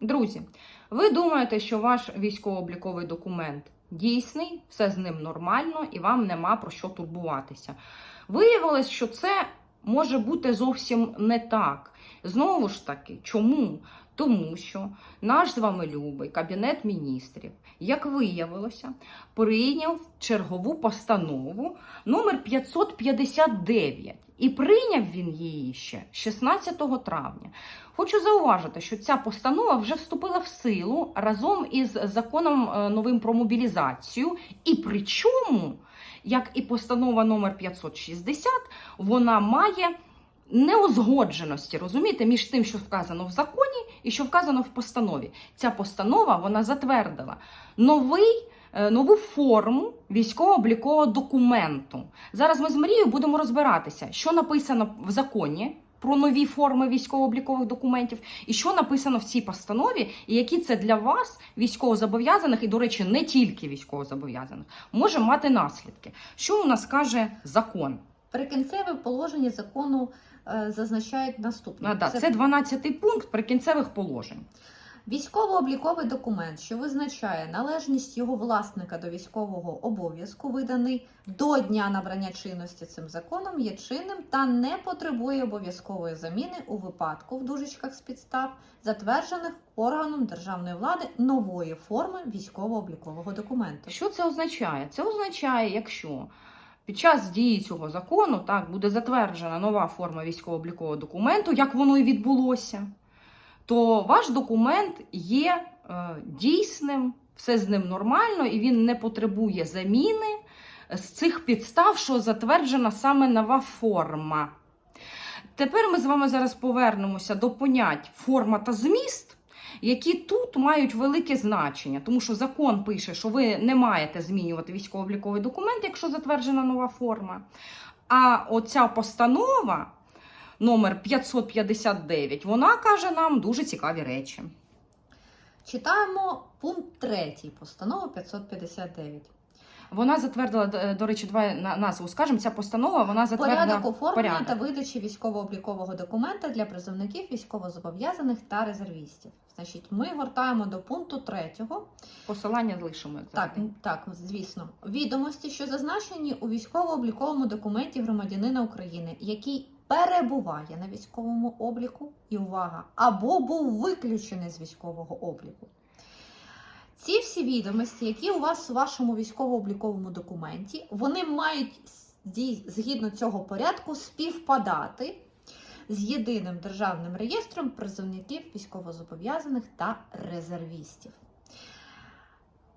Друзі, ви думаєте, що ваш військово-обліковий документ дійсний, все з ним нормально і вам нема про що турбуватися. Виявилось, що це може бути зовсім не так. Знову ж таки, чому? Тому що наш з вами любий кабінет міністрів, як виявилося, прийняв чергову постанову номер 559. І прийняв він її ще 16 травня. Хочу зауважити, що ця постанова вже вступила в силу разом із законом е, новим про мобілізацію. І причому, як і постанова номер 560, вона має неузгодженості, розумієте, між тим, що вказано в законі і що вказано в постанові. Ця постанова вона затвердила новий. е, Нову форму військово-облікового документу. Зараз ми з Марією будемо розбиратися, що написано в законі про нові форми військово-облікових документів, і що написано в цій постанові, і які це для вас, військовозобов'язаних, і, до речі, не тільки військовозобов'язаних, може мати наслідки. Що у нас каже закон? Прикінцеве положення закону зазначають наступне. А, да, це 12-й пункт прикінцевих положень. Військово-обліковий документ, що визначає належність його власника до військового обов'язку, виданий до дня набрання чинності цим законом, є чинним та не потребує обов'язкової заміни у випадку в дужечках з підстав, затверджених органом державної влади нової форми військово-облікового документу. Що це означає? Це означає, якщо під час дії цього закону так буде затверджена нова форма військово-облікового документу, як воно і відбулося, то ваш документ є е, дійсним, все з ним нормально, і він не потребує заміни з цих підстав, що затверджена саме нова форма. Тепер ми з вами зараз повернемося до понять форма та зміст, які тут мають велике значення, тому що закон пише, що ви не маєте змінювати військово-обліковий документ, якщо затверджена нова форма. А оця постанова номер 559, вона каже нам дуже цікаві речі. Читаємо пункт 3 постанови 559. Вона затвердила, е, до речі, давай на назву скажемо. Ця постанова вона затвердила Порядок оформлення порядок. та видачі військово-облікового документа для призовників військовозобов'язаних та резервістів. Значить, ми гортаємо до пункту 3. посилання залишимо. Як Так, так, звісно. Відомості, що зазначені у військово-обліковому документі громадянина України, який перебуває на військовому обліку, і увага, або був виключений з військового обліку. Ці всі відомості, які у вас у вашому військово-обліковому документі, вони мають згідно цього порядку співпадати з єдиним державним реєстром призовників військовозобов'язаних та резервістів.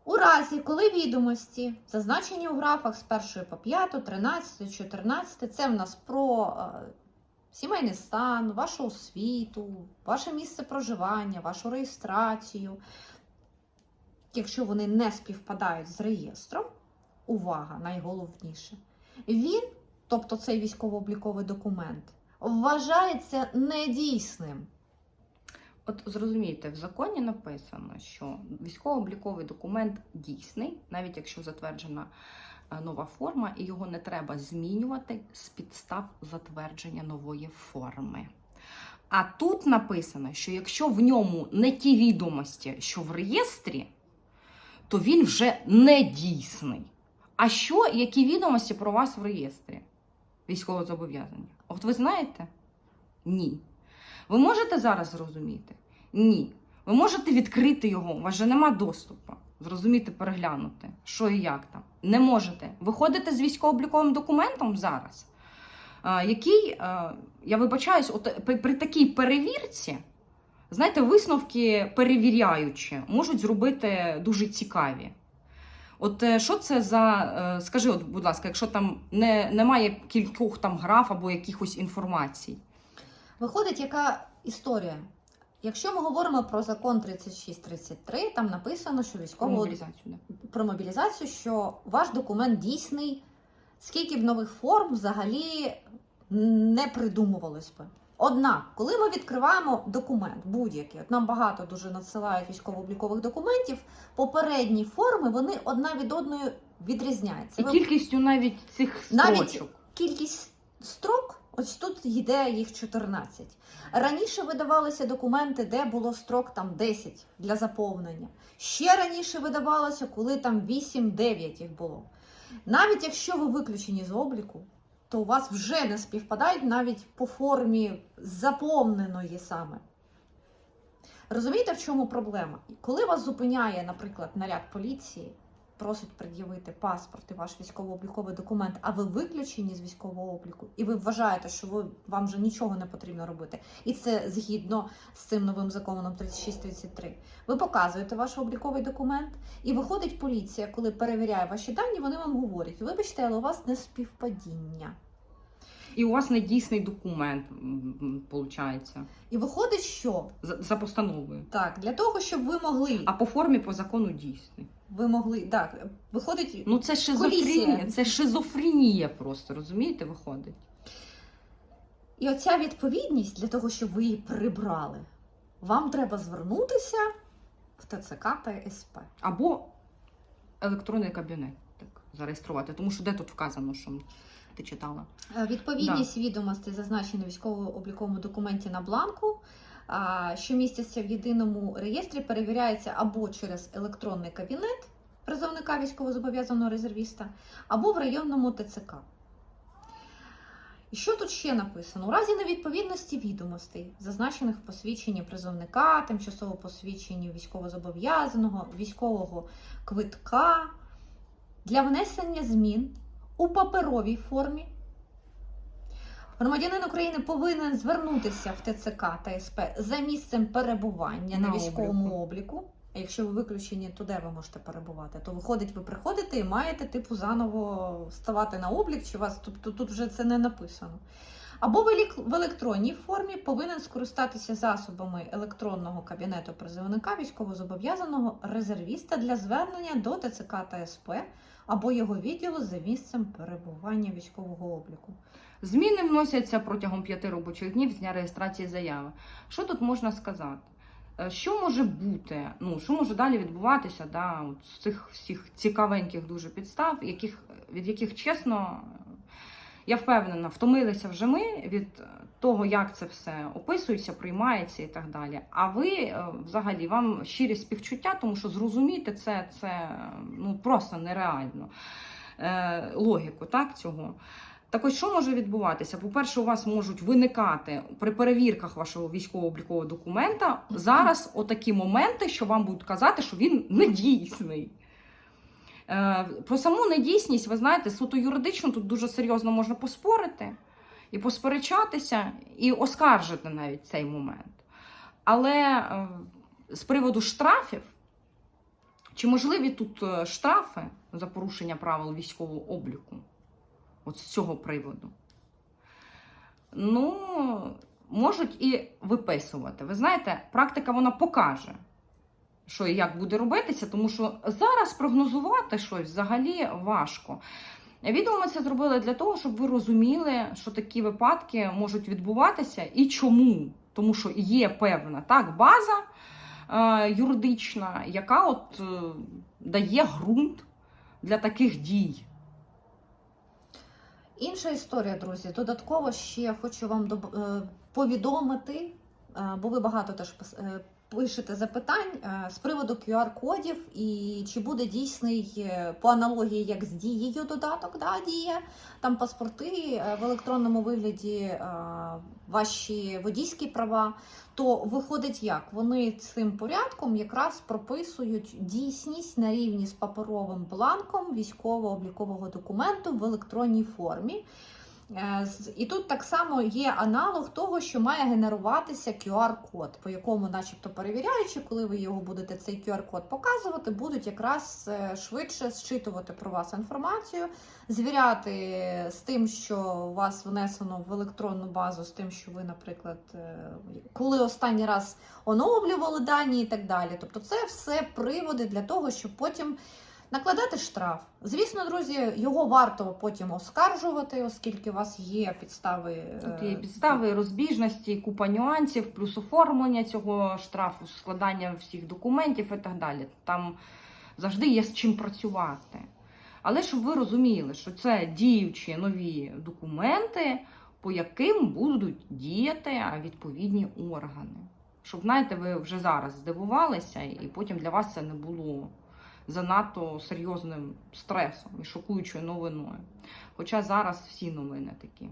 У разі, коли відомості зазначені у графах з 1 по 5, 13, 14, це в нас про е, сімейний стан, вашу освіту, ваше місце проживання, вашу реєстрацію. Якщо вони не співпадають з реєстром, увага, найголовніше, він, тобто цей військово-обліковий документ, вважається недійсним. От зрозумійте, в законі написано, що військово-обліковий документ дійсний, навіть якщо затверджена е, нова форма, і його не треба змінювати з підстав затвердження нової форми. А тут написано, що якщо в ньому не ті відомості, що в реєстрі, то він вже не дійсний. А що, які відомості про вас в реєстрі? Військового зобов'язання? От ви знаєте? Ні. Ви можете зараз зрозуміти? Ні. Ви можете відкрити його, у вас же нема доступу. Зрозуміти, переглянути, що і як там. Не можете. Виходите з військово-обліковим документом зараз, який, я вибачаюсь, от при, такій перевірці, знаєте, висновки перевіряючі можуть зробити дуже цікаві. От е, що це за, е, скажи, от, будь ласка, якщо там не, немає кількох там граф або якихось інформацій. Виходить, яка історія? Якщо ми говоримо про закон 3633, там написано, що Про військово мобілізацію, да. про мобілізацію, що ваш документ дійсний, скільки б нових форм взагалі не придумувалось би. Однак, коли ми відкриваємо документ будь-який, от нам багато дуже надсилають військово-облікових документів, попередні форми вони одна від одної відрізняються. І Ви- кількістю навіть цих Навіть- строчок. Кількість строк Ось тут йде їх 14. Раніше видавалися документи, де було строк там 10 для заповнення. Ще раніше видавалося, коли там 8-9 їх було. Навіть якщо ви виключені з обліку, то у вас вже не співпадають навіть по формі заповненої саме. Розумієте, в чому проблема? Коли вас зупиняє, наприклад, наряд поліції, просить пред'явити паспорт і ваш військово-обліковий документ, а ви виключені з військового обліку, і ви вважаєте, що ви, вам вже нічого не потрібно робити, і це згідно з цим новим законом 3633, ви показуєте ваш обліковий документ, і виходить поліція, коли перевіряє ваші дані, вони вам говорять: вибачте, але у вас не співпадіння. І у вас не дійсний документ, виходить, І виходить, що за, за постановою. так, для того, щоб ви могли, А по формі по закону дійсний. Ви могли так, виходить, Ну це шизофренія, Колізія. це шизофренія просто, розумієте, виходить. І оця відповідність для того, щоб ви її прибрали, вам треба звернутися в ТЦК та СП. Або електронний кабінет так, зареєструвати. Тому що де тут вказано, що ти читала? Е, Відповідність відомостей, зазначені в військово-обліковому документі на бланку, що містяться в єдиному реєстрі, перевіряється або через електронний кабінет призовника військовозобов'язаного резервіста, або в районному ТЦК. І що тут ще написано? У разі невідповідності відомостей, зазначених в посвідченні призовника, тимчасово посвідченні військовозобов'язаного, військового квитка, для внесення змін у паперовій формі Громадянин України повинен звернутися в ТЦК та СП за місцем перебування на, На військовому обліку. А якщо ви виключені, то де ви можете перебувати? То виходить, ви приходите і маєте типу заново ставати на облік, чи вас тобто тут вже це не написано. Або в електронній формі повинен скористатися засобами електронного кабінету призовника військовозобов'язаного резервіста для звернення до ТЦК та СП або його відділу за місцем перебування військового обліку. Зміни вносяться протягом п'яти робочих днів з дня реєстрації заяви. Що тут можна сказати? Е, Що може бути? Ну що може далі відбуватися? Да, от з цих всіх цікавеньких дуже підстав, яких від яких чесно я впевнена, втомилися вже ми від того, як це все описується, приймається і так далі. А ви е, взагалі вам щирі співчуття, тому що зрозуміти це, це ну просто нереально е, логіку так цього. Так ось що може відбуватися? По-перше, у вас можуть виникати при перевірках вашого військово-облікового документа зараз отакі моменти, що вам будуть казати, що він недійсний. Е, Про саму недійсність, ви знаєте, суто юридично тут дуже серйозно можна поспорити і посперечатися, і оскаржити навіть цей момент. Але е, з приводу штрафів, чи можливі тут е, штрафи за порушення правил військового обліку? От з цього приводу. Ну, можуть і виписувати. Ви знаєте, практика вона покаже, що і як буде робитися, тому що зараз прогнозувати щось взагалі важко. Відео ми це зробили для того, щоб ви розуміли, що такі випадки можуть відбуватися і чому. Тому що є певна так, база е, юридична, яка от е, дає ґрунт для таких дій. Інша історія, друзі. Додатково ще хочу вам е, повідомити, е, бо ви багато теж е, пишете запитань е, з приводу QR-кодів і чи буде дійсний е, по аналогії, як з дією додаток, да, дія, там паспорти е, в електронному вигляді, ваші водійські права. То виходить як? Вони цим порядком якраз прописують дійсність на рівні з паперовим бланком військово-облікового документу в електронній формі. Е, І тут так само є аналог того, що має генеруватися QR-код, по якому, начебто, перевіряючи, коли ви його будете цей QR-код показувати, будуть якраз е, швидше зчитувати про вас інформацію, звіряти з тим, що у вас внесено в електронну базу, з тим, що ви, наприклад, е, коли останній раз оновлювали дані і так далі. Тобто, це все приводи для того, щоб потім. Накладати штраф. Звісно, друзі, його варто потім оскаржувати, оскільки у вас є підстави. е, Тут є підстави розбіжності, купа нюансів, плюс оформлення цього штрафу, складання всіх документів і так далі. Там завжди є з чим працювати. Але щоб ви розуміли, що це діючі нові документи, по яким будуть діяти відповідні органи. Щоб, знаєте, ви вже зараз здивувалися, і потім для вас це не було занадто серйозним стресом і шокуючою новиною. Хоча зараз всі новини такі.